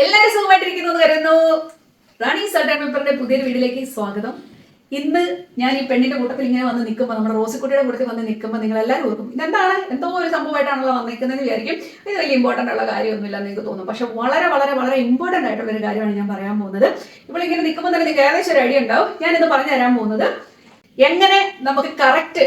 എല്ലാവരും സുഖമായിട്ടിരിക്കുന്നു എന്ന് കരുതുന്നു. റാണി സർട്ടൻ പേപ്പറിന്റെ പുതിയൊരു വീഡിയോയിലേക്ക് സ്വാഗതം. ഇന്ന് ഞാൻ ഈ പെണ്ണിന്റെ കൂട്ടത്തിൽ ഇങ്ങനെ വന്ന് നിൽക്കുമ്പോൾ നമ്മുടെ റോസിക്കുട്ടിയുടെ കൂട്ടത്തിൽ വന്ന് നിൽക്കുമ്പോൾ നിങ്ങൾ എല്ലാവരും ഓർക്കും ഇതെന്താണ്? എന്തോ ഒരു സംഭവമായിട്ടാണല്ലോ വന്നിരിക്കുന്നതെന്ന് വിചാരിക്കും. ഇത് വലിയ ഇമ്പോർട്ടന്റ് ഉള്ള കാര്യമൊന്നുമില്ല എന്ന് നിങ്ങൾക്ക് തോന്നും. പക്ഷെ വളരെ വളരെ വളരെ ഇമ്പോർട്ടന്റ് ആയിട്ടുള്ള ഒരു കാര്യമാണ് ഞാൻ പറയാൻ പോകുന്നത്. ഇപ്പോൾ ഇങ്ങനെ നിൽക്കുമ്പോൾ തന്നെ നിങ്ങൾക്ക് ഏകദേശം ഒരു ഐഡിയ ഉണ്ടാവും. ഞാനിത് പറഞ്ഞു തരാൻ പോകുന്നത് എങ്ങനെ നമുക്ക് കറക്റ്റ്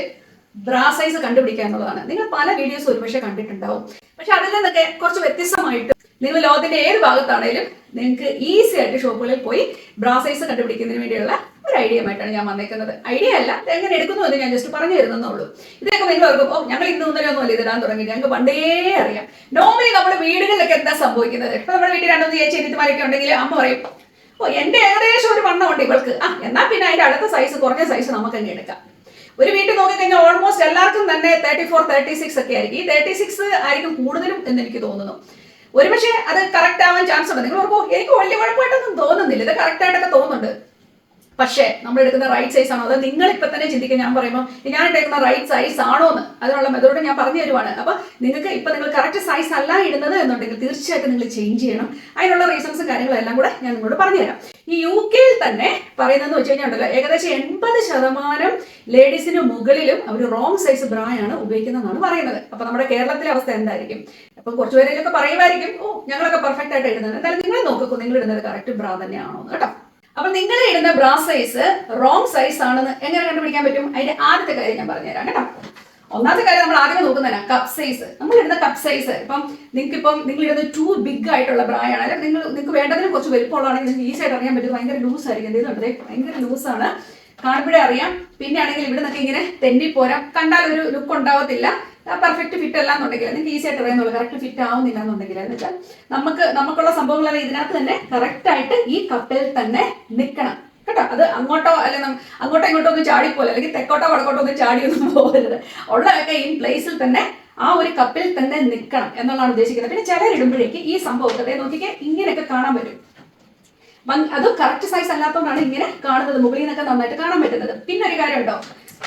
ബ്രാ സൈസ് കണ്ടുപിടിക്കുക നിങ്ങൾ പല വീഡിയോസ് ഒരുപക്ഷെ കണ്ടിട്ടുണ്ടാവും. പക്ഷെ അതിൽ നിന്നൊക്കെ കുറച്ച് വ്യത്യസ്തമായിട്ട് നിങ്ങൾ ലോകത്തിന്റെ ഏത് ഭാഗത്താണേലും നിങ്ങൾക്ക് ഈസി ആയിട്ട് ഷോപ്പുകളിൽ പോയി ബ്രാ സൈസ് കണ്ടുപിടിക്കുന്നതിന് വേണ്ടിയുള്ള ഒരു ഐഡിയ ആയിട്ടാണ് ഞാൻ വന്നേക്കുന്നത്. ഐഡിയ അല്ല എങ്ങനെ എടുക്കുന്നു എന്ന് ഞാൻ ജസ്റ്റ് പറഞ്ഞു തരുന്നുള്ളൂ ഇതൊക്കെ നിങ്ങൾ ഓർക്കും ഓ ഞങ്ങൾ ഇന്ന് ഇന്നലെ ഒന്നും അല്ല ഇതിടാൻ തുടങ്ങി ഞങ്ങൾക്ക് പണ്ടേ അറിയാം. നോർമലി നമ്മുടെ വീടുകളിലൊക്കെ എന്താ സംഭവിക്കുന്നത്? ഇപ്പൊ നമ്മുടെ വീട്ടിൽ രണ്ടു മൂന്ന് ചേച്ചിമാരൊക്കെ ഉണ്ടെങ്കിൽ അമ്മ പറയും ഓ എന്റെ ഏകദേശം ഒരു വണ്ണമുണ്ട് ഇവൾക്ക്. ആ എന്നാ പിന്നെ അതിന്റെ അടുത്ത സൈസ് കുറഞ്ഞ സൈസ് നമുക്ക് അങ്ങ് എടുക്കാം. ഒരു വീട്ടിൽ നോക്കിക്കഴിഞ്ഞാൽ ഓൾമോസ്റ്റ് എല്ലാവർക്കും തന്നെ തേർട്ടി ഫോർ തേർട്ടി സിക്സ് ഒക്കെ ആയിരിക്കും. ഈ തേർട്ടി സിക്സ് ആയിരിക്കും കൂടുതലും എന്ന് എനിക്ക് തോന്നുന്നു. ഒരുപക്ഷെ അത് കറക്റ്റ് ആവാൻ ചാൻസ് ഉണ്ട്. നിങ്ങൾ ഓർക്കോ എനിക്ക് വലിയ കുഴപ്പമായിട്ടൊന്നും തോന്നുന്നില്ല. ഇത് കറക്റ്റ് ആയിട്ടൊക്കെ തോന്നുന്നുണ്ട്. പക്ഷേ നമ്മൾ എടുക്കുന്ന റൈറ്റ് സൈസ് ആണോ? അത് നിങ്ങൾ ഇപ്പൊ തന്നെ ചിന്തിക്കുക. ഞാൻ പറയുമ്പോൾ ഞാൻ എടുക്കുന്ന റൈറ്റ് സൈസ് ആണോ എന്ന്. അതിനുള്ള മെതോഡ് ഞാൻ പറഞ്ഞു തരുവാണ്. അപ്പൊ നിങ്ങൾക്ക് ഇപ്പൊ നിങ്ങൾ കറക്റ്റ് സൈസ് അല്ല ഇടുന്നത് എന്നുണ്ടെങ്കിൽ തീർച്ചയായിട്ടും നിങ്ങൾ ചേഞ്ച് ചെയ്യണം. അതിനുള്ള റീസൺസും കാര്യങ്ങളും എല്ലാം കൂടെ ഞാൻ നിങ്ങളോട് പറഞ്ഞുതരാം ഈ യു കെയിൽ തന്നെ പറയുന്നതെന്ന് വെച്ച് കഴിഞ്ഞാൽ ഉണ്ടല്ലോ ഏകദേശം എൺപത് ശതമാനം ലേഡീസിന് മുകളിലും അവർ റോങ് സൈസ് ബ്രായാണ് ഉപയോഗിക്കുന്നതെന്നാണ് പറയുന്നത്. അപ്പൊ നമ്മുടെ കേരളത്തിലെ അവസ്ഥ എന്തായിരിക്കും? അപ്പൊ കുറച്ചുപേരെയൊക്കെ പറയുമായിരിക്കും ഓ ഞങ്ങളൊക്കെ പെർഫെക്റ്റ് ആയിട്ട് ഇടുന്നത്. എന്തായാലും നിങ്ങൾ നോക്കൂ നിങ്ങൾ ഇടുന്നത് കറക്റ്റ് ബ്രാ തന്നെയാണോ കേട്ടോ. അപ്പൊ നിങ്ങൾ ഇടുന്ന ബ്രാ സൈസ് റോങ് സൈസ് ആണെന്ന് എങ്ങനെ കണ്ടുപിടിക്കാൻ പറ്റും? അതിന്റെ ആദ്യത്തെ കാര്യം ഞാൻ പറഞ്ഞുതരാം കേട്ടോ. ഒന്നാമത്തെ കാര്യം നമ്മൾ ആദ്യം നോക്കുന്നതാണ് കപ്പ് സൈസ് നമ്മൾ ഇടുന്ന കപ്പ് സൈസ് ഇപ്പം നിങ്ങൾക്ക് ഇപ്പം നിങ്ങൾ ഇടുന്ന ടു ബിഗ് ആയിട്ടുള്ള ബ്രായാണ് അല്ലെങ്കിൽ നിങ്ങൾ നിങ്ങൾക്ക് വേണ്ടതിന് കുറച്ച് വലുപ്പമുള്ളതാണെങ്കിൽ നിങ്ങൾക്ക് ഈസി ആയിട്ട് അറിയാൻ പറ്റും. ഭയങ്കര ലൂസ് ആയിരിക്കും. എന്തെങ്കിലും ഭയങ്കര ലൂസാണ് കാണുമ്പോഴേ അറിയാം. പിന്നെ ആണെങ്കിൽ ഇവിടെ നിന്നൊക്കെ ഇങ്ങനെ തെന്നി തെന്നിപ്പോരാം. കണ്ടാൽ ഒരു ലുക്ക് ഉണ്ടാവത്തില്ല. പെർഫെക്റ്റ് ഫിറ്റ് അല്ല എന്നുണ്ടെങ്കിൽ നിങ്ങൾക്ക് ഈസി ആയിട്ട് അറിയാന്നുള്ളൂ കറക്റ്റ് ഫിറ്റ് ആവുന്നില്ല എന്നുണ്ടെങ്കിൽ എന്ന് വെച്ചാൽ നമുക്ക് നമുക്കുള്ള സംഭവങ്ങളെല്ലാം ഇതിനകത്ത് തന്നെ കറക്റ്റ് ആയിട്ട് ഈ കപ്പിൽ തന്നെ നിൽക്കണം. കേട്ടോ? അത് അങ്ങോട്ടോ അല്ലെങ്കിൽ അങ്ങോട്ടോ ഇങ്ങോട്ടോ ഒന്നും ചാടിപ്പോലെ അല്ലെങ്കിൽ തെക്കോട്ടോ വടക്കോട്ടോ ഒന്നും ചാടിയൊന്നും പോകരുത് ഉള്ളതൊക്കെ ഈ പ്ലേസിൽ തന്നെ ആ ഒരു കപ്പിൽ തന്നെ നിൽക്കണം എന്നുള്ളതാണ് ഉദ്ദേശിക്കുന്നത്. പിന്നെ ചിലരിടുമ്പോഴേക്ക് ഈ സംഭവത്തെ നോക്കിക്കേ ഇങ്ങനെയൊക്കെ കാണാൻ പറ്റും. അത് കറക്റ്റ് സൈസ് അല്ലാത്തതുകൊണ്ടാണ് ഇങ്ങനെ കാണുന്നത് മുകളിൽ നിന്നൊക്കെ നന്നായിട്ട് കാണാൻ പറ്റുന്നത്. പിന്നെ ഒരു കാര്യം ഉണ്ടോ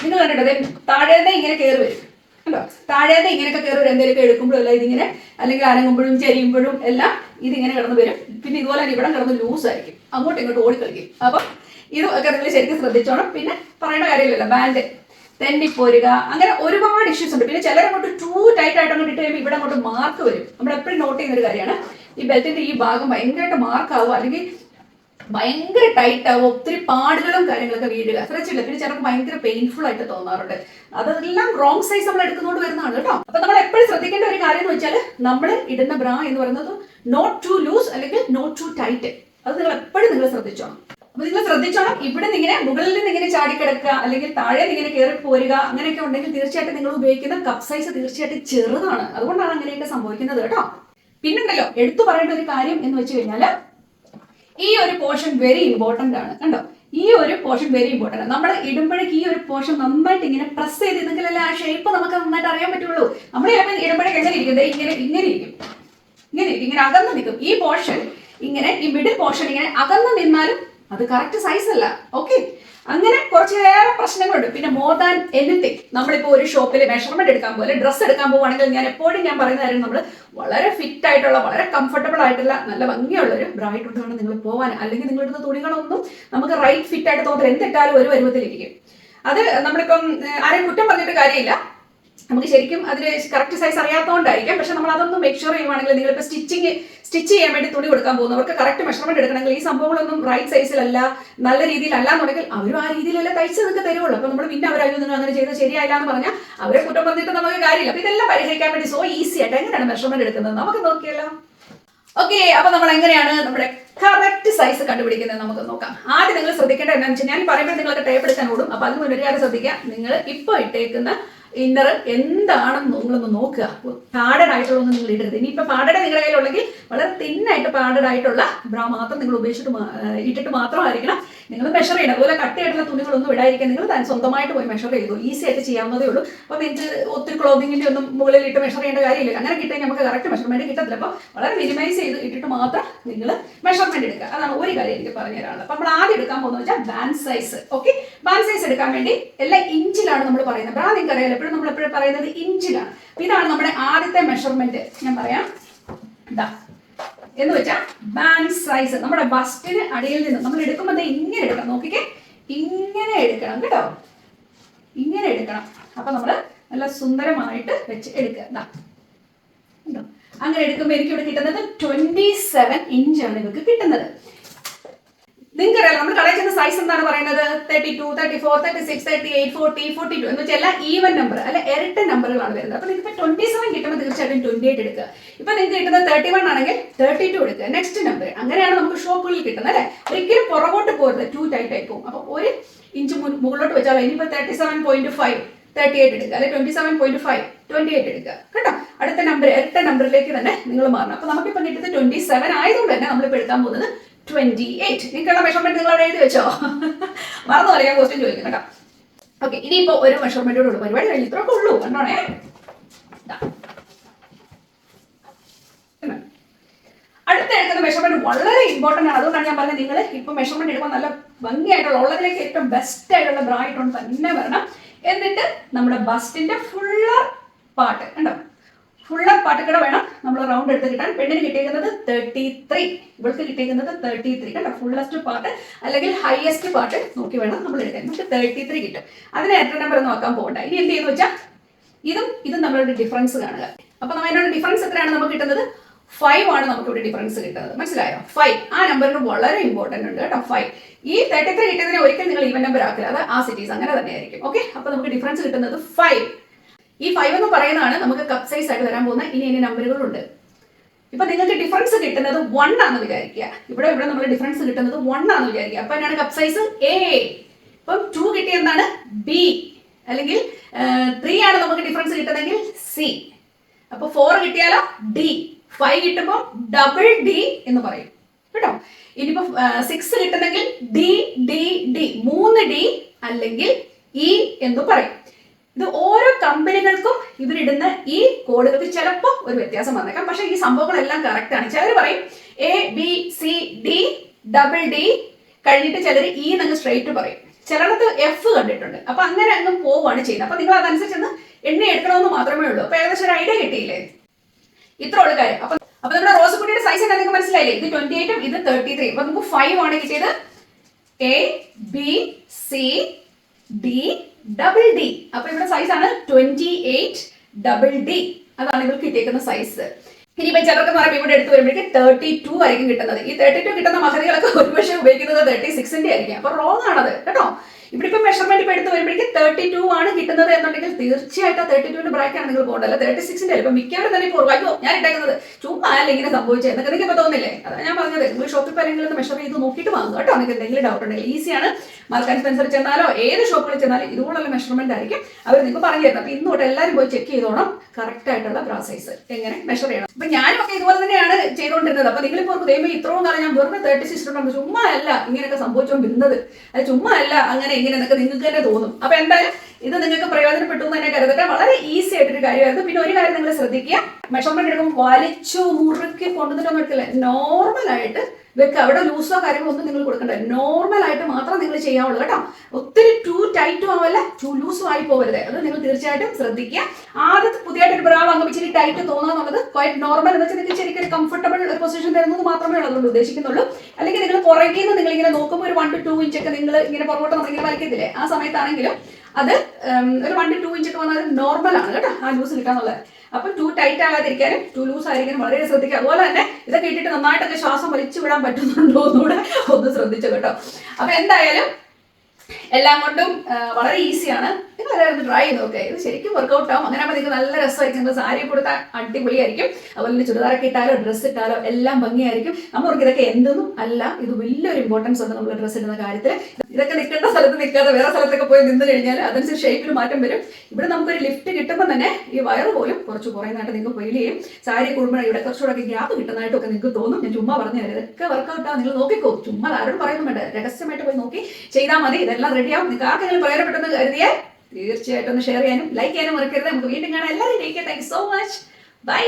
നിങ്ങൾ കണ്ടിട്ടത് താഴേന്നെ ഇങ്ങനെ കയറി വരും. കണ്ടോ? താഴേന്ന് ഇങ്ങനെയൊക്കെ കയറി വരും എന്തെങ്കിലുമൊക്കെ എടുക്കുമ്പോഴും എല്ലാം ഇതിങ്ങനെ അല്ലെങ്കിൽ അനങ്ങുമ്പോഴും ചെരിയുമ്പോഴും എല്ലാം ഇതിങ്ങനെ കിടന്ന് വരും. പിന്നെ ഇതുപോലെ തന്നെ ഇവിടെ കിടന്ന് ലൂസ് ആയിരിക്കും. അങ്ങോട്ടും ഇങ്ങോട്ടും ഓടിക്കളിക്കും. അപ്പം ഇത് ഒക്കെ നിങ്ങൾ ശരിക്കും ശ്രദ്ധിച്ചോണം. പിന്നെ പറയേണ്ട കാര്യമില്ലല്ലോ ബാൻഡ് തെന്നിപ്പോരുക അങ്ങനെ ഒരുപാട് ഇഷ്യൂസ് ഉണ്ട്. പിന്നെ ചിലരങ്ങോട്ട് ടൂ ടൈറ്റ് ആയിട്ട് അങ്ങോട്ട് ഇട്ട് കഴിയുമ്പോൾ ഇവിടെ അങ്ങോട്ട് മാർക്ക് വരും. നമ്മൾ എപ്പോഴും നോട്ട് ചെയ്യുന്ന ഒരു കാര്യമാണ്. ഈ ബെൽറ്റിന്റെ ഈ ഭാഗം ഭയങ്കരമായിട്ട് മാർക്ക് ആവുക. അല്ലെങ്കിൽ ഭയങ്കര ടൈറ്റ് ആവും. ഒത്തിരി പാടുകളും കാര്യങ്ങളൊക്കെ വീഴുക ശ്രദ്ധിച്ചില്ല പിന്നെ ചിലർക്ക് ഭയങ്കര പെയിൻഫുൾ ആയിട്ട് തോന്നാറുണ്ട്. അതെല്ലാം റോങ് സൈസ് നമ്മൾ എടുക്കുന്നതുകൊണ്ട് വരുന്നതാണ് കേട്ടോ. അപ്പൊ നമ്മൾ എപ്പോഴും ശ്രദ്ധിക്കേണ്ട ഒരു കാര്യം എന്ന് വെച്ചാൽ നമ്മൾ ഇടുന്ന ബ്രാ എന്ന് പറയുന്നത് നോട്ട് ടു ലൂസ് അല്ലെങ്കിൽ നോട്ട് ടു ടൈറ്റ് അത് നിങ്ങൾ എപ്പോഴും നിങ്ങൾ ശ്രദ്ധിച്ചോണം. അപ്പൊ നിങ്ങൾ ശ്രദ്ധിച്ചോണം. ഇവിടെ നിന്ന് ഇങ്ങനെ മുകളിൽ നിന്ന് ഇങ്ങനെ ചാടിക്കിടക്കുക അല്ലെങ്കിൽ താഴെ നിന്ന് ഇങ്ങനെ കയറി പോരുക അങ്ങനെയൊക്കെ ഉണ്ടെങ്കിൽ തീർച്ചയായിട്ടും നിങ്ങൾ ഉപയോഗിക്കുന്ന കപ്പ് സൈസ് തീർച്ചയായിട്ടും ചെറുതാണ്. അതുകൊണ്ടാണ് അങ്ങനെയൊക്കെ സംഭവിക്കുന്നത് കേട്ടോ. പിന്നുണ്ടല്ലോ എടുത്തു പറയേണ്ട ഒരു കാര്യം എന്ന് വെച്ച് കഴിഞ്ഞാൽ ഈ ഒരു പോർഷൻ വെരി ഇമ്പോർട്ടന്റ് ആണ്. കണ്ടോ? ഈ ഒരു പോർഷൻ വെരി ഇമ്പോർട്ടന്റ് ആണ്. നമ്മൾ ഇടുമ്പോഴേക്ക് ഈ ഒരു പോർഷൻ നന്നായിട്ട് ഇങ്ങനെ പ്രസ് ചെയ്തെങ്കിലല്ലേ ആ ഷേപ്പ് നമുക്ക് നന്നായിട്ട് അറിയാൻ പറ്റുള്ളൂ. നമ്മൾ ചിലപ്പോൾ ഇടുമ്പോഴേക്ക് എങ്ങനെ ഇരിക്കും? ദേ ഇങ്ങനെ ഇങ്ങനെ ഇരിക്കും. ഇങ്ങനെ ഇരിക്കും. ഇങ്ങനെ അകന്ന് നിൽക്കും. ഈ പോർഷൻ ഇങ്ങനെ ഈ മിഡിൽ പോർഷൻ ഇങ്ങനെ അകന്ന് നിന്നാലും അത് കറക്റ്റ് സൈസ് അല്ല. ഓക്കെ അങ്ങനെ കുറച്ചേറെ പ്രശ്നങ്ങളുണ്ട്. പിന്നെ മോർ ദാൻ എനിത്തിങ് നമ്മളിപ്പോൾ ഒരു ഷോപ്പിൽ മെഷർമെന്റ് എടുക്കാൻ പോലെ ഡ്രസ്സ് എടുക്കാൻ പോവുകയാണെങ്കിൽ ഞാൻ എപ്പോഴും ഞാൻ പറയുന്ന കാര്യം നമ്മൾ വളരെ ഫിറ്റ് ആയിട്ടുള്ള വളരെ കംഫർട്ടബിൾ ആയിട്ടുള്ള നല്ല ഭംഗിയുള്ള ഒരു ബ്രൈറ്റ് കൊണ്ടാണ് നിങ്ങൾ പോകാൻ അല്ലെങ്കിൽ നിങ്ങളുടെ തുണികളൊന്നും നമുക്ക് റൈറ്റ് ഫിറ്റ് ആയിട്ട് തോന്നില്ല എന്തിട്ടാലും ഒരു പരുവത്തിലിരിക്കും അത് നമ്മളിപ്പം ആരെയും കുറ്റം പറഞ്ഞിട്ട് കാര്യമില്ല. നമുക്ക് ശരിക്കും അതിന് കറക്റ്റ് സൈസ് അറിയാത്തതുകൊണ്ടായിരിക്കും പക്ഷെ നമ്മൾ അതൊന്നും മെക് ഷുവർ ചെയ്യുവാണെങ്കിൽ നിങ്ങളിപ്പോൾ സ്റ്റിച്ചിങ് സ്റ്റിച്ച് ചെയ്യാൻ വേണ്ടി തുണി കൊടുക്കാൻ പോകുന്നവർക്ക് കറക്റ്റ് മെഷർമെന്റ് എടുക്കണമെങ്കിൽ ഈ സംഭവങ്ങളൊന്നും റൈറ്റ് സൈസിലല്ല നല്ല രീതിയിലല്ല എന്നുണ്ടെങ്കിൽ അവരും ആ രീതിയിലല്ല തയ്ച്ച് നിങ്ങൾക്ക് തരുള്ളൂ അപ്പോൾ നമ്മൾ പിന്നെ അവരായി നിന്നും അങ്ങനെ ചെയ്ത് ശരിയായില്ല എന്ന് പറഞ്ഞാൽ അവരെ കുറ്റം പറഞ്ഞിട്ട് നമുക്ക് കാര്യമില്ല. അപ്പോൾ ഇതെല്ലാം പരിഹരിക്കാൻ വേണ്ടി സോ ഈസി ആയിട്ട് എങ്ങനെയാണ് മെഷർമെന്റ് എടുക്കുന്നത്? നമുക്ക് നോക്കിയല്ലോ. ഓക്കെ അപ്പൊ നമ്മൾ എങ്ങനെയാണ് നമ്മുടെ കറക്റ്റ് സൈസ് കണ്ടുപിടിക്കുന്നത് നമുക്ക് നോക്കാം. ആദ്യം നിങ്ങൾ ശ്രദ്ധിക്കേണ്ട എന്താണെന്ന് വെച്ചാൽ ഞാൻ പറയുമ്പോൾ നിങ്ങൾക്ക് ടേപ്പ് എടുക്കാൻ ഓടും. അപ്പൊ അതിന് കാര്യം ശ്രദ്ധിക്കുക. നിങ്ങൾ ഇപ്പോൾ ഇട്ടേക്കുന്ന ഇന്നർ എന്താണെന്ന് നിങ്ങളൊന്ന് നോക്കുക. പാഡഡ് ആയിട്ടുള്ളതൊന്നും നിങ്ങൾ ഇടരുത്. ഇനിയിപ്പോൾ പാഡഡ് നിങ്ങളുടെ കയ്യിലുണ്ടെങ്കിൽ വളരെ തിന്നായിട്ട് പാഡഡ് ആയിട്ടുള്ള ബ്രാ മാത്രം നിങ്ങൾ ഉപയോഗിച്ചിട്ട് ഇട്ടിട്ട് മാത്രമായിരിക്കണം. നിങ്ങൾ മെഷർ ചെയ്യണം. അതുപോലെ കട്ടിയായിട്ടുള്ള തുണികളൊന്നും ഇടാതിരിക്കാൻ നിങ്ങൾ താൻ സ്വന്തമായിട്ട് പോയി മെഷർ ചെയ്തു. ഈസി ആയിട്ട് ചെയ്യാവുന്നതേ ഉള്ളൂ. അപ്പോൾ നിങ്ങൾക്ക് ഒത്തിരി ക്ലോത്തിങ്ങിന്റെ ഒന്നും മുകളിൽ ഇട്ട് മെഷർ ചെയ്യേണ്ട കാര്യമില്ല. അങ്ങനെ കിട്ടിയാൽ നമുക്ക് കറക്റ്റ് മെഷർമെന്റ് കിട്ടത്തില്ല. അപ്പോൾ വളരെ മിനിമൈസ് ചെയ്ത് ഇട്ടിട്ട് മാത്രം നിങ്ങൾ മെഷർമെന്റ് എടുക്കുക. അതാണ് ഒരു കാര്യം എനിക്ക് പറഞ്ഞു തരാനുള്ളത്. അപ്പോൾ നമ്മൾ ആദ്യം എടുക്കാൻ പോകുന്നത് വെച്ചാൽ band size okay band size എടുക്കാൻ വേണ്ടി എല്ലാ ഇഞ്ചിലാണ് നമ്മൾ പറയുന്നത്. ബ്രാ നിങ്ങൾക്ക് അറിയാലോ എപ്പോഴും നമ്മൾ എപ്പോഴും പറയുന്നത് ഇഞ്ചിലാണ്. ഇതാണ് നമ്മുടെ ആദ്യത്തെ മെഷർമെന്റ് ഞാൻ പറയാം. ഇതാ എന്ന് വെച്ചാൽ ബാൻഡ് സൈസ് നമ്മുടെ ബസ്റ്റിന് അടിയിൽ നിന്ന് നമ്മൾ എടുക്കുമ്പോൾ ഇങ്ങനെ എടുക്കണം. നോക്കിക്കേ. ഇങ്ങനെ എടുക്കണം കേട്ടോ. ഇങ്ങനെ എടുക്കണം. അപ്പൊ നമ്മൾ നല്ല സുന്ദരമായിട്ട് വെച്ച് എടുക്കുക. കണ്ടോ? അങ്ങനെ എടുക്കുമ്പോൾ എനിക്ക് ഇവിടെ കിട്ടുന്നത് ട്വന്റി സെവൻ ഇഞ്ചാണ് ഇവർക്ക് കിട്ടുന്നത്. നിങ്ങൾക്കറിയാം നമ്മൾ കടയിൽ ചെന്ന സൈസ് എന്താണ് പറയുന്നത്? Thirty two thirty four thirty six thirty eight forty forty two എന്ന് വെച്ചാൽ എല്ലാ ഈവൻ നമ്പർ അല്ലെ ഇരട്ട നമ്പറുകളാണ് വരുന്നത്. അപ്പൊ നിങ്ങൾക്ക് ട്വന്റി സെവൻ കിട്ടുമ്പോൾ തീർച്ചയായിട്ടും ട്വന്റി എയ്റ്റ് എടുക്കുക. ഇപ്പൊ നിങ്ങൾക്ക് കിട്ടുന്നത് തേർട്ടി വൺ ആണെങ്കിൽ തേർട്ടി ടു എടുക്കുക. നെക്സ്റ്റ് നമ്പർ അങ്ങനെയാണ് നമുക്ക് ഷോപ്പുകളിൽ കിട്ടുന്നത് അല്ലെ? ഒരിക്കലും പുറകോട്ട് പോരുത് ടു ടൈറ്റ് ആയി പോകും. അപ്പൊ ഒരു ഇഞ്ച് മുകളിലോട്ട് വെച്ചാൽ ഇനിയിപ്പോ thirty seven point five thirty eight എടുക്കുക. അല്ലെ twenty seven point five twenty eight എടുക്കുക. കേട്ടോ? അടുത്ത നമ്പർ ഇരട്ട നമ്പറിലേക്ക് തന്നെ നിങ്ങൾ മാറണം. അപ്പൊ നമുക്കിപ്പോൾ കിട്ടുന്നത് ട്വന്റി സെവൻ ആയതുകൊണ്ട് തന്നെ നമ്മളിപ്പോൾ എടുക്കാൻ പോകുന്നത് ട്വന്റി എയ്റ്റ് നിങ്ങളുടെ മെഷർമെന്റ് നിങ്ങൾ അവിടെ എഴുതി വെച്ചോ? മറന്നു പറയാൻ ക്വസ്റ്റ്യൻ ചോദിക്കും കേട്ടോ. ഓക്കെ ഇനിയിപ്പോ ഒരു മെഷർമെന്റോട് ഉള്ളൂ. പരിപാടി കഴിഞ്ഞു ഇത്രയൊക്കെ ഉള്ളൂ. കണ്ടോണേ? അടുത്ത എടുക്കുന്ന മെഷർമെന്റ് വളരെ ഇമ്പോർട്ടന്റ് ആണ്. അതുകൊണ്ടാണ് ഞാൻ പറഞ്ഞത് നിങ്ങൾ ഇപ്പൊ മെഷർമെന്റ് എടുക്കുമ്പോൾ നല്ല ഭംഗിയായിട്ടുള്ള ഉള്ളതിലേക്ക് ഏറ്റവും ബെസ്റ്റ് ആയിട്ടുള്ള ബ്രാ തന്നെ വരണം. എന്നിട്ട് നമ്മുടെ ബസ്റ്റിന്റെ ഫുള്ള് പാട്ട് കണ്ടോ? ഫുള്ളർ പാട്ട് കൂടെ വേണം. നമ്മൾ റൗണ്ട് എടുത്ത് കിട്ടാൻ. പെണ്ണിന് കിട്ടിയിരിക്കുന്നത് തേർട്ടി ത്രീ ഇവൾക്ക് കിട്ടിയിരിക്കുന്നത് തേർട്ടി ത്രീ കേട്ടോ. ഫുള്ളസ്റ്റ് പാട്ട്. അല്ലെങ്കിൽ ഹയസ്റ്റ് പാട്ട് നോക്കി വേണം നമ്മൾ എടുക്കാൻ. നമുക്ക് തേർട്ടി ത്രീ കിട്ടും. അതിന് എത്ര നമ്പർ നോക്കാൻ പോകണ്ട. ഇനി എന്ത് ചെയ്യുന്നു വെച്ചാൽ ഇതും ഇതും നമ്മളുടെ ഡിഫറൻസ് കാണുക. അപ്പൊ അതിനോട് ഡിഫറൻസ് എത്രയാണ് നമുക്ക് കിട്ടുന്നത്? ഫൈവ് ആണ് നമുക്ക് ഇവിടെ ഡിഫറൻസ് കിട്ടുന്നത്. മനസ്സിലായോ? ഫൈവ് ആ നമ്പറിന് വളരെ ഇമ്പോർട്ടന്റ് ഉണ്ട് കേട്ടോ ഫൈവ് ഈ തേർട്ടി ത്രീ കിട്ടുന്നതിനെ ഒരിക്കൽ നിങ്ങൾ ഈവൻ നമ്പർ ആക്കില്ല. അത് ആ സിറ്റീസ് അങ്ങനെ തന്നെയായിരിക്കും. ഓക്കെ അപ്പൊ നമുക്ക് ഡിഫറൻസ് കിട്ടുന്നത് ഫൈവ് ഈ ഫൈവ് എന്ന് പറയുന്നതാണ് നമുക്ക് കപ്പ് സൈസ് ആയിട്ട് വരാൻ പോകുന്ന ഇനി ഇനി നമ്പറുകളുണ്ട് ഇപ്പൊ നിങ്ങൾക്ക് ഡിഫറൻസ് കിട്ടുന്നത് വൺ ആണെന്ന് വിചാരിക്കുക. ഇവിടെ ഇവിടെ നമ്മൾ ഡിഫറൻസ് കിട്ടുന്നത് വൺ ആണെന്ന് വിചാരിക്കുക. അപ്പൊ എന്നാണ് കപ്പ് സൈസ് എ ഇപ്പം ടു കിട്ടിയ എന്താണ്? ബി അല്ലെങ്കിൽ ത്രീ ആണ് നമുക്ക് ഡിഫറൻസ് കിട്ടുന്നതെങ്കിൽ സി അപ്പൊ ഫോർ കിട്ടിയാലോ? ഡി ഫൈവ് കിട്ടുമ്പോൾ ഡബിൾ ഡി എന്ന് പറയും. കേട്ടോ? ഇനിയിപ്പോ സിക്സ് കിട്ടുന്നെങ്കിൽ ഡി ഡി ഡി മൂന്ന് ഡി അല്ലെങ്കിൽ ഇ എന്ന് പറയും. ഇത് ഓരോ കമ്പനികൾക്കും ഇവരിടുന്ന ഈ കോഡുകൾക്ക് ചിലപ്പോൾ ഒരു വ്യത്യാസം വന്നേക്കാം. പക്ഷേ ഈ സംഭവങ്ങളെല്ലാം കറക്റ്റ് ആണ്. ചിലർ പറയും A B C D double D കഴിഞ്ഞിട്ട് ചിലർ ഇ എന്നങ്ങ് സ്ട്രൈറ്റ് പറയും. ചിലടത്ത് എഫ് കണ്ടിട്ടുണ്ട്. അപ്പൊ അങ്ങനെ അങ്ങ് പോവുകയാണ് ചെയ്യുന്നത്. അപ്പൊ നിങ്ങൾ അതനുസരിച്ച് എണ്ണ എടുക്കണമെന്ന് മാത്രമേ ഉള്ളൂ. അപ്പൊ ഏകദേശം ഒരു ഐഡിയ കിട്ടിയില്ലേ? ഇത്ര ഉള്ള കാര്യം. അപ്പൊ അപ്പൊ നമ്മുടെ റോസക്കുട്ടിയുടെ സൈസ് എന്താ നിങ്ങൾക്ക് മനസ്സിലായില്ലേ? ഇത് ട്വന്റി എയ്റ്റും ഇത് തേർട്ടി ത്രീ അപ്പൊ നമുക്ക് ഫൈവ് ആണ് കിട്ടിയത് A B C D double D അപ്പൊ ഇവിടെ സൈസ് ആണ് ട്വന്റി എയ്റ്റ് ഡബിൾ ഡി അതാണ് ഇവർക്ക് കിട്ടിയേക്കുന്ന സൈസ് ഇനി ഇപ്പൊ ചിലർക്ക് പറയുമ്പോൾ ഇവിടെ എടുത്ത് വരുമ്പോഴേക്ക് തേർട്ടി ടു ആയിരിക്കും കിട്ടുന്നത്. ഈ തേർട്ടി ടു കിട്ടുന്ന മഹതികളൊക്കെ ഒരുപക്ഷെ ഉപയോഗിക്കുന്നത് തേർട്ടി സിക്സിന്റെ ആയിരിക്കും. അപ്പൊ റോങ് ആണത് കേട്ടോ? ഇവിടെ ഇപ്പൊ മെഷർമെന്റ് ഇപ്പൊ എടുത്ത് വരുമ്പോഴേക്ക് തേർട്ടി ടു ആണ് കിട്ടുന്നത് എന്നുണ്ടെങ്കിൽ തീർച്ചയായിട്ടും തേർട്ടി ടുവിന്റെ ബ്രാക്കാണ് നിങ്ങൾ പോകേണ്ടത്. അല്ല? തേർട്ടി സിക്സിന്റെ ഇപ്പൊ മിക്കവരും തന്നെ ഇപ്പോൾ അയ്യോ ഞാൻ ഇട്ടേക്കുന്നത്. ചുമ്മാ അല്ല ഇങ്ങനെ സംഭവിച്ചത് എന്നൊക്കെ നിങ്ങൾക്ക് ഇപ്പൊ തോന്നില്ലേ? അതാ ഞാൻ പറഞ്ഞത്. നിങ്ങൾ ഷോപ്പിൽ പരങ്ങളിൽ മെഷർ ചെയ്ത് നോക്കിയിട്ട് വാങ്ങുക കേട്ടോ? നിങ്ങൾക്ക് എന്തെങ്കിലും ഡൗട്ട് ഉണ്ടെങ്കിൽ ഈസിയാണ് മാർക്കാൻ സ്പെൻസർ ചെന്നാലോ? ഏത് ഷോപ്പിൽ ചെന്നാലും ഇതുപോലുള്ള മെഷർമെന്റ് ആയിരിക്കും. അവർ നിങ്ങൾക്ക് പറഞ്ഞു തരുന്നത് അപ്പൊ ഇന്ന് തൊട്ട് എല്ലാവരും പോയി ചെക്ക് ചെയ്തോണം. കറക്റ്റ് ആയിട്ടുള്ള ബ്രാ സൈസ് എങ്ങനെ മെഷർ ചെയ്യണം. അപ്പൊ ഞാനും ഒക്കെ ഇതുപോലെ തന്നെയാണ് ചെയ്തുകൊണ്ടിരുന്നത്. അപ്പൊ നിങ്ങളിപ്പോൾ ദൈവം ഇത്രയും കാലം ഞാൻ വെറുതെ തേർട്ടി ഇട്ടുണ്ട് ചുമ്മാ അല്ല ഇങ്ങനെയൊക്കെ സംഭവിച്ചുകൊണ്ടിരുന്നത് അത് ചുമ്മാ അല്ല അങ്ങനെ ഇങ്ങനെ നിങ്ങൾക്ക് തന്നെ തോന്നും. അപ്പൊ എന്തായാലും ഇത് നിങ്ങൾക്ക് പ്രയോജനപ്പെട്ടു എന്ന് തന്നെ കരുതട്ടെ വളരെ ഈസി ആയിട്ടൊരു കാര്യമായിരുന്നു. പിന്നെ ഒരു കാര്യം നിങ്ങൾ ശ്രദ്ധിക്കുക. മെഷർമെന്റ് എടുക്കുമ്പോൾ വലിച്ചു മുറുക്കി കൊണ്ടുവന്നിട്ടൊന്നും എടുക്കില്ല. നോർമൽ ആയിട്ട് വെക്കുക അവിടെ ലൂസോ കാര്യങ്ങളോ ഒന്നും നിങ്ങൾ കൊടുക്കണ്ട. നോർമൽ ആയിട്ട് മാത്രം നിങ്ങൾ ചെയ്യാവുള്ളൂ കേട്ടോ. ഒത്തിരി ടു ടൈറ്റും ആവല്ല ടു ലൂസും ആയി പോകരുത് അത് നിങ്ങൾ തീർച്ചയായിട്ടും ശ്രദ്ധിക്കുക. ആദ്യത്തെ പുതിയതായിട്ട് ഒരു ബ്രാവ് വാങ്ങുമ്പോൾ ഇച്ചിരി ടൈറ്റ് തോന്നുക ക്വൈറ്റ് നോർമൽ എന്ന് വെച്ചാൽ നിങ്ങൾക്ക് ശരിക്കും കംഫർട്ടബിൾ ഒരു പൊസിഷൻ തരുന്നത് മാത്രമേ ഉള്ളൂ അതുകൊണ്ട് ഉദ്ദേശിക്കുന്നുള്ളൂ. അല്ലെങ്കിൽ നിങ്ങൾ പുറകിൽ നിന്ന് നിങ്ങൾ ഇങ്ങനെ നോക്കുമ്പോൾ ഒരു വൺ ടു ടു ഇഞ്ച് ഒക്കെ നിങ്ങൾ ഇങ്ങനെ പുറകോട്ട് നമ്മളിങ്ങനെ വലിക്കത്തില്ലേ? ആ സമയത്താണെങ്കിലും അത് ഒരു വൺ ടു ടു ഇഞ്ച് ഒക്കെ വന്നാൽ നോർമൽ ആണ് കേട്ടോ ആ ലൂസ് കിട്ടാന്നുള്ളത് അപ്പൊ ടു ടൈറ്റ് ആകാതിരിക്കാനും ടു ലൂസ് ആയിരിക്കാനും വളരെ ശ്രദ്ധിക്കുക. അതുപോലെ തന്നെ ഇതൊക്കെ ഇട്ടിട്ട് നന്നായിട്ടൊക്കെ ശ്വാസം വലിച്ചു വിടാൻ പറ്റുന്നുണ്ടോ എന്നുകൂടെ ഒന്ന് ശ്രദ്ധിച്ചു കേട്ടോ. അപ്പൊ എന്തായാലും എല്ലാം കൊണ്ടും വളരെ ഈസിയാണ് നിങ്ങൾ എല്ലാവരും ട്രൈ ചെയ്ത് നോക്കുക ഇത് ശരിക്കും വർക്കൗട്ട് ആവും. അങ്ങനെ നിങ്ങൾക്ക് നല്ല രസമായിരിക്കും. നിങ്ങൾ സാരി കൊടുത്താൽ അടിപൊളിയായിരിക്കും. അതുപോലെ തന്നെ ചുരിദാറൊക്കെ ഇട്ടാലോ ഡ്രസ്സ് ഇട്ടാലോ എല്ലാം ഭംഗിയായിരിക്കും. നമ്മൾക്ക് ഇതൊക്കെ എന്തൊന്നും അല്ല. ഇത് വലിയൊരു ഇമ്പോർട്ടൻസ് ഉണ്ട് നമ്മൾ ഡ്രസ്സ് ഇടുന്ന കാര്യത്തിൽ. ഇതൊക്കെ നിൽക്കേണ്ട സ്ഥലത്ത് നിൽക്കാതെ വേറെ സ്ഥലത്തൊക്കെ പോയി നിന്ന് കഴിഞ്ഞാൽ അതനുസരിച്ച് ഷേപ്പിൽ മാറ്റം വരും. ഇവിടെ നമുക്കൊരു ലിഫ്റ്റ് കിട്ടുമ്പോൾ തന്നെ ഈ വയറ് പോലും കുറച്ച് കുറയുന്നതായിട്ട് നിങ്ങൾക്ക് ഫീൽ ചെയ്യും. സാരി കൂടുമ്പോൾ ഇവിടെ കുറച്ചുകൂടെ ഗ്യാപ്പ് കിട്ടുന്നതായിട്ടൊക്കെ നിങ്ങൾക്ക് തോന്നും. ഞാൻ ചുമ്മാ പറഞ്ഞു തരാം. ഇതൊക്കെ വർക്കൗട്ട് ആവും നിങ്ങൾ നോക്കിക്കോ. ചുമ്മാ ആരോടും വേണ്ട. രഹസ്യമായിട്ട് പോയി നോക്കി. ചെയ്താൽ മതി. ഇതെല്ലാം റെഡിയാവും നിങ്ങൾക്ക് ആർക്കെങ്കിലും പ്രയോജനപ്പെട്ടെന്ന് കരുതിയേ തീർച്ചയായിട്ടും ഒന്ന് ഷെയർ ചെയ്യാനും ലൈക്ക് ചെയ്യാനും മറക്കരുത്. നമുക്ക് വീണ്ടും കാണാം. എല്ലാവരും thank you so much bye